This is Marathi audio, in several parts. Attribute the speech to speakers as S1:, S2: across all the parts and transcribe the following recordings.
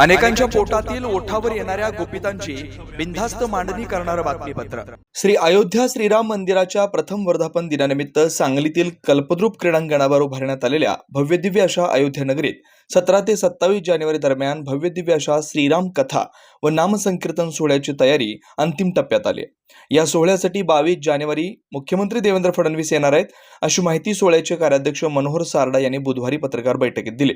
S1: अनेकांच्या पोटातील ओठावर येणाऱ्या गोपितांची बिनधास्त मांडणी करणारं बातमीपत्र. श्री अयोध्या श्रीराम मंदिराच्या प्रथम वर्धापन दिनानिमित्त सांगलीतील कल्पद्रुप क्रीडांगणावर उभारण्यात आलेल्या भव्यदिव्य अशा अयोध्या नगरीत सतरा ते सत्तावीस जानेवारी दरम्यान भव्यदिव्य अशा श्रीराम कथा व नामसंकीर्तन सोहळ्याची तयारी अंतिम टप्प्यात आली. या सोहळ्यासाठी बावीस जानेवारी मुख्यमंत्री देवेंद्र फडणवीस येणार आहेत अशी माहिती सोहळ्याचे कार्याध्यक्ष मनोहर सारडा यांनी बुधवारी पत्रकार बैठकीत दिली.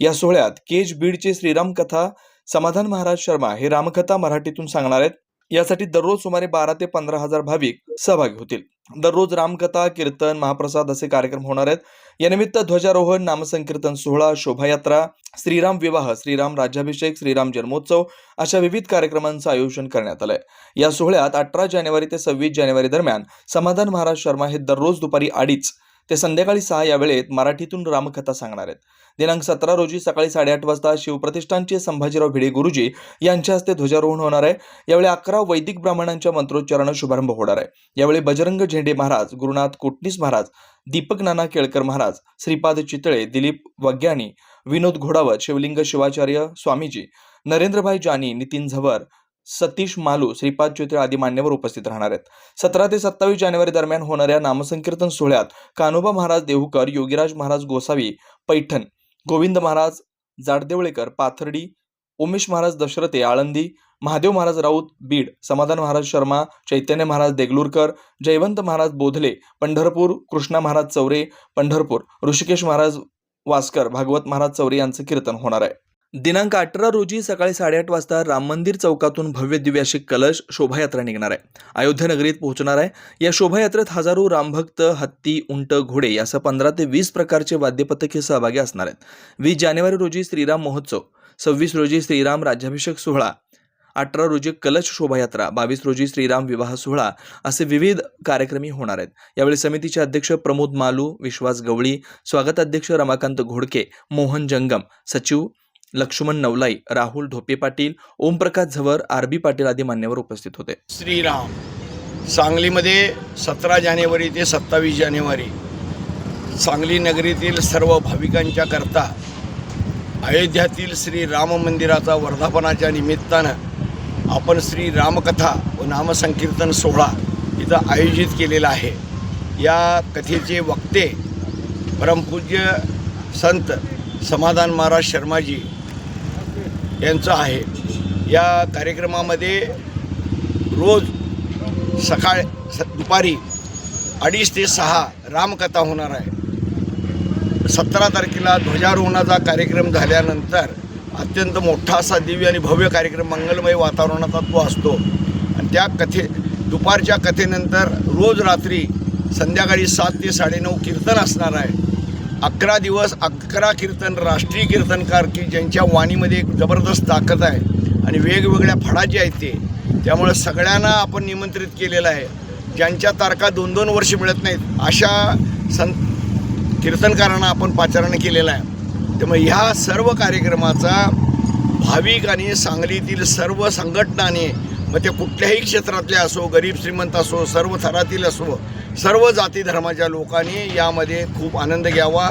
S1: या सोहळ्यात केज बीडचे श्रीराम कथा समाधान महाराज शर्मा हे रामकथा मराठीतून सांगणार आहेत. यासाठी दररोज सुमारे बारा ते पंधरा हजार भाविक सहभागी होतील. दररोज रामकथा कीर्तन महाप्रसाद असे कार्यक्रम होणार आहेत. यानिमित्त ध्वजारोहण नामसंकीर्तन सोहळा शोभायात्रा श्रीराम विवाह श्रीराम राज्याभिषेक श्रीराम जन्मोत्सव अशा विविध कार्यक्रमांचं आयोजन करण्यात आलंय. या सोहळ्यात अठरा जानेवारी ते सव्वीस जानेवारी दरम्यान समाधान महाराज शर्मा हे दररोज दुपारी अडीच ते संध्याकाळी सहा या वेळेत मराठीतून रामकथा सांगणार आहेत. दिनांक सतरा रोजी सकाळी साडेआठ वाजता शिवप्रतिष्ठानचे संभाजीराव भिडे गुरुजी यांच्या हस्ते ध्वजारोहण होणार आहे. यावेळी अकरा वैदिक ब्राह्मणांच्या मंत्रोच्चारानं शुभारंभ होणार आहे. यावेळी बजरंग झेंडे महाराज गुरुनाथ कोटणीस महाराज दीपक नाना केळकर महाराज श्रीपाद चितळे दिलीप वग्यानी विनोद घोडावत शिवलिंग शिवाचार्य स्वामीजी नरेंद्रभाई जानी नितीन झवर सतीश मालू श्रीपाद चितळे आदी मान्यवर उपस्थित राहणार आहेत. सतरा ते सत्तावीस जानेवारी दरम्यान होणाऱ्या नामसंकीर्तन सोहळ्यात कान्होबा महाराज देहूकर योगीराज महाराज गोसावी पैठण गोविंद महाराज जाडदेवळेकर पाथर्डी उमेश महाराज दशरथे आळंदी महादेव महाराज राऊत बीड समाधान महाराज शर्मा चैतन्य महाराज देगलूरकर जयवंत महाराज बोधले पंढरपूर कृष्णा महाराज चौरे पंढरपूर ऋषिकेश महाराज वास्कर भागवत महाराज चौरे यांचं कीर्तन होणार आहे. दिनांक अठरा रोजी सकाळी साडेआठ वाजता राम मंदिर चौकातून भव्य दिव्य अशी कलश शोभायात्रा निघणार आहे. अयोध्या नगरीत पोहोचणार आहे. या शोभायात्रेत हजारो रामभक्त हत्ती उंट घोडे असं पंधरा ते वीस प्रकारचे वाद्यपथके सहभागी असणार आहेत. वीस जानेवारी रोजी श्रीराम महोत्सव सव्वीस रोजी श्रीराम राज्याभिषेक सोहळा अठरा रोजी कलश शोभायात्रा बावीस रोजी श्रीराम विवाह सोहळा असे विविध कार्यक्रमही होणार आहेत. यावेळी समितीचे अध्यक्ष प्रमोद मालू विश्वास गवळी स्वागताध्यक्ष रमाकांत घोडके मोहन जंगम सचिव लक्ष्मण नवलाई राहुल ढोपे पाटील ओमप्रकाश झवर आर बी पाटील आदी मान्यवर उपस्थित होते.
S2: श्रीराम सांगलीमध्ये सतरा जानेवारी ते सत्तावीस जानेवारी सांगली नगरीतील सर्व भाविकांच्या करता अयोध्यातील श्री राम मंदिराचा वर्धापनाच्या निमित्तानं आपण श्री रामकथा व नामसंकीर्तन सोहळा इथं आयोजित केलेला आहे. या कथेचे वक्ते परमपूज्य संत समाधान महाराज शर्माजी यांचं आहे. या कार्यक्रमामध्ये रोज सकाळ स दुपारी अडीच ते सहा रामकथा होणार आहे. सतरा तारखेला ध्वजारोहणाचा कार्यक्रम झाल्यानंतर अत्यंत मोठा असा दिव्य आणि भव्य कार्यक्रम मंगलमय वातावरणाचा तो असतो. आणि त्या कथे दुपारच्या कथेनंतर रोज रात्री संध्याकाळी सात ते साडेनऊ कीर्तन असणार आहे. अकरा दिवस अकरा कीर्तन राष्ट्रीय कीर्तनकार की ज्यांच्या वाणीमध्ये एक जबरदस्त ताकद आहे आणि वेगवेगळ्या फडाचे आहेत ते. त्यामुळे सगळ्यांना आपण निमंत्रित केलेलं आहे. ज्यांच्या तारखा दोन दोन वर्ष मिळत नाहीत अशा सं कीर्तनकारांना आपण पाचारण केलेलं आहे. त्यामुळे ह्या सर्व कार्यक्रमाचा भाविक आणि सांगलीतील सर्व संघटनाने मग ते कुठल्याही क्षेत्रातले असो गरीब श्रीमंत असो सर्व थरातील असो सर्व जाती धर्माच्या लोकांनी यामध्ये खूप आनंद घ्यावा.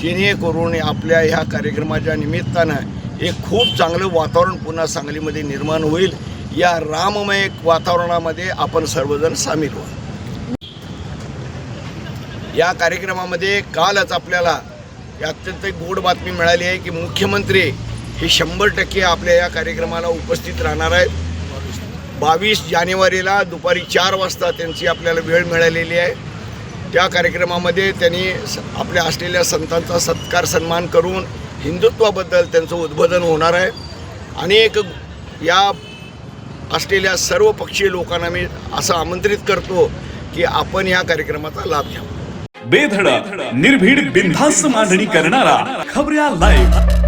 S2: जेणेकरून आपल्या ह्या कार्यक्रमाच्या निमित्तानं एक खूप चांगलं वातावरण पुन्हा सांगलीमध्ये निर्माण होईल. या राममय वातावरणामध्ये आपण सर्वजण सामील व्हा. या कार्यक्रमामध्ये कालच आपल्याला अत्यंत गोड बातमी मिळाली आहे की मुख्यमंत्री हे शंभर टक्के आपल्या या कार्यक्रमाला उपस्थित राहणार आहेत. बावीस जानेवारीला दुपारी चार वाजता त्यांची आपल्याला वेळ मिळालेली आहे. त्या कार्यक्रमामध्ये त्यांनी स- आपल्या असलेल्या संतांचा सत्कार सन्मान करून हिंदुत्वाबद्दल त्यांचं उद्बोधन होणार आहे. अनेक या असलेल्या सर्व पक्षीय लोकांना मी असं आमंत्रित करतो की आपण या कार्यक्रमाचा लाभ घ्यावा
S3: बेधडक निर्भीड बिनधास्त मांडणी करणारा खबऱ्या लाईव्ह